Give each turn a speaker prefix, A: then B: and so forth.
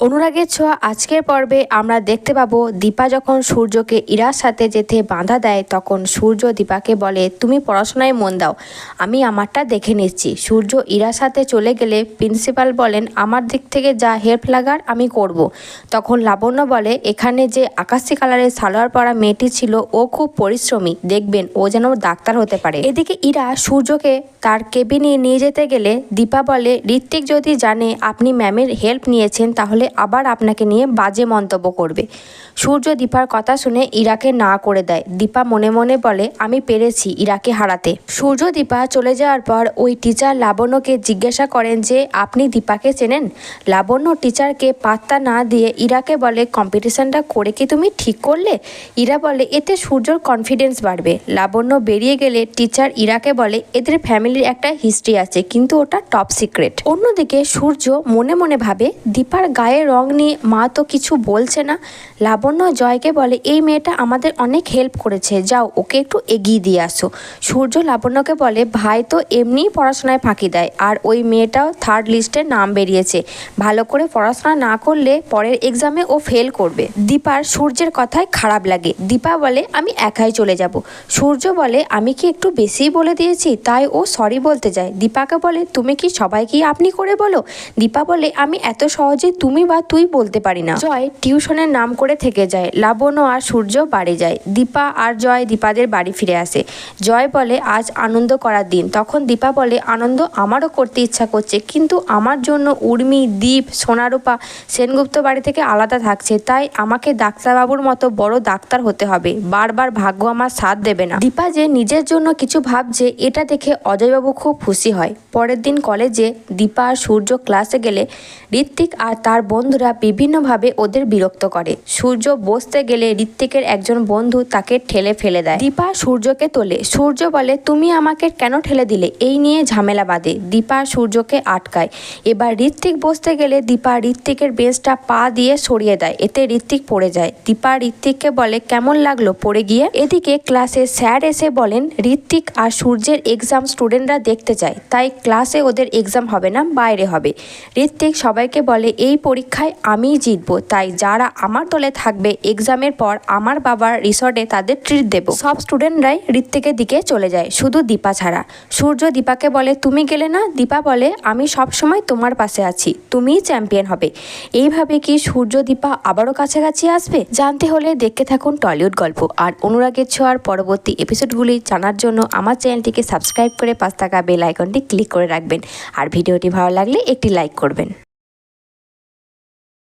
A: অনুরাগের ছোঁয়া আজকের পর্বে আমরা দেখতে পাবো দীপা যখন সূর্যকে ইরার সাথে যেতে বাধা দেয়, তখন সূর্য দীপাকে বলে, তুমি পড়াশোনায় মন দাও, আমি আমারটা দেখে নিচ্ছি। সূর্য ইরার সাথে চলে গেলে প্রিন্সিপাল বলেন, আমার দিক থেকে যা হেল্প লাগার আমি করব। তখন লাবণ্য বলে, এখানে যে আকাশি কালারের সালোয়ার পরা মেয়েটি ছিল, ও খুব পরিশ্রমী। দেখবেন, ও যেন ডাক্তার হতে পারে। এদিকে ইরা সূর্যকে তার কেবিনে নিয়ে যেতে গেলে দীপা বলে, ঋত্বিক যদি জানে আপনি ম্যামের হেল্প নিয়েছেন, তাহলে আবার আপনাকে নিয়ে বাজে মন্তব্য করবে। সূর্য দীপার কথা শুনে ইরাকে না করে দেয়। দীপা মনে মনে বলে, আমি পেরেছি ইরাকে হারাতে। সূর্য দীপা চলে যাওয়ার পর ওই টিচার লাবণ্যকে জিজ্ঞাসা করেন যে, আপনি দীপাকে চেনেন? লাবণ্য টিচারকে পাত্তা না দিয়ে ইরাকে বলে, কম্পিটিশনটা করে কি তুমি ঠিক করলে? ইরা বলে, এতে সূর্যর কনফিডেন্স বাড়বে। লাবণ্য বেরিয়ে গেলে টিচার ইরাকে বলে, এদের ফ্যামিলির একটা হিস্ট্রি আছে, কিন্তু ওটা টপ সিক্রেট অন্যদিকে সূর্য মনে মনে ভাবে, দীপার গায়ের রং নিয়ে মা তো কিছু বলছে না। লাবণ্য জয়কে বলে, এই মেয়েটা আমাদের অনেক হেল্প করেছে। যাও, ওকে একটু এগিয়ে দিয়ে আসো। সূর্য লাবণ্যকে বলে, ভাই তো এমনিই পড়াশোনায় ফাঁকি দেয়, আর ওই মেয়েটাও থার্ড লিস্টে নাম বেরিয়েছে। ভালো করে পড়াশোনা না করলে পরের এক্সামে ও ফেল করবে। দীপার সূর্যের কথায় খারাপ লাগে। দীপা বলে, আমি একাই চলে যাব। সূর্য বলে, আমি কি একটু বেশিই বলে দিয়েছি? তাই ও সরি বলতে যায়। দীপাকে বলে, তুমি কি সবাইকেই আপনি করে বলো? দীপা বলে, আমি এত সহজে তুমি বা তুই বলতে পারি না। জয় টিউশনের নাম করে থেকে যায়। লাবণ্য আর সূর্য বাড়ি যায়। দীপা আর জয় দীপাদের বাড়ি ফিরে আসে। জয় বলে, আজ আনন্দ করার দিন। তখন দীপা বলে, আনন্দ আমারও করতে ইচ্ছা করছে, কিন্তু আমার জন্য উর্মি, দীপ, সোনারূপা, সেনগুপ্ত বাড়ি থেকে আলাদা থাকছে। তাই আমাকে ডাক্তারবাবুর মতো বড় ডাক্তার হতে হবে। বারবার ভাগ্য আমার সাথ দেবে না। দীপা যে নিজের জন্য কিছু ভাবছে, এটা দেখে অজয়বাবু খুব খুশি হয়। পরের দিন কলেজে দীপা আর সূর্য ক্লাসে গেলে ঋত্বিক আর তার বন্ধুরা বিভিন্নভাবে ওদের বিরক্ত করে। সূর্য বসতে গেলে ঋত্বিকের একজন বন্ধু তাকে ঠেলে ফেলে দেয়। দীপা সূর্যকে তোলে। সূর্য বলে, তুমি আমাকে কেন ঠেলে দিলে? এই নিয়ে ঝামেলা বাঁধে। দীপা সূর্যকে আটকায়। এবার ঋত্বিক বসতে গেলে দীপা ঋত্বিকের বেঞ্চটা পা দিয়ে সরিয়ে দেয়। এতে ঋত্বিক পড়ে যায়। দীপা ঋত্বিককে বলে, কেমন লাগল পড়ে গিয়ে? এদিকে ক্লাসে স্যার এসে বলেন, ঋত্বিক আর সূর্যের এক্সাম স্টুডেন্টরা দেখতে চায়। তাই ক্লাসে ওদের এক্সাম হবে না, বাইরে হবে। ঋত্বিক সবাইকে বলে, এই পরীক্ষায় আমিই জিতবো। তাই যারা আমার দলে থাকবে এক্সামের পর আমার বাবার রিসর্টে তাদের ট্রিট দেব। সব স্টুডেন্টরাই ঋত্বিকের দিকে চলে যায়, শুধু দীপা ছাড়া। সূর্য দীপাকে বলে, তুমি গেলে না? দীপা বলে, আমি সব সময় তোমার পাশে আছি, তুমিই চ্যাম্পিয়ন হবে। এইভাবে কি সূর্য দীপা আবারও কাছাকাছি আসবে? জানতে হলে দেখতে থাকুন টলিউড গল্প। আর অনুরাগের ছোঁয়ার পরবর্তী এপিসোডগুলি জানার জন্য আমার চ্যানেলটিকে সাবস্ক্রাইব করে পাঁচ টাকা বেল আইকনটি ক্লিক করে রাখবেন। আর ভিডিওটি ভালো লাগলে একটি লাইক করবেন।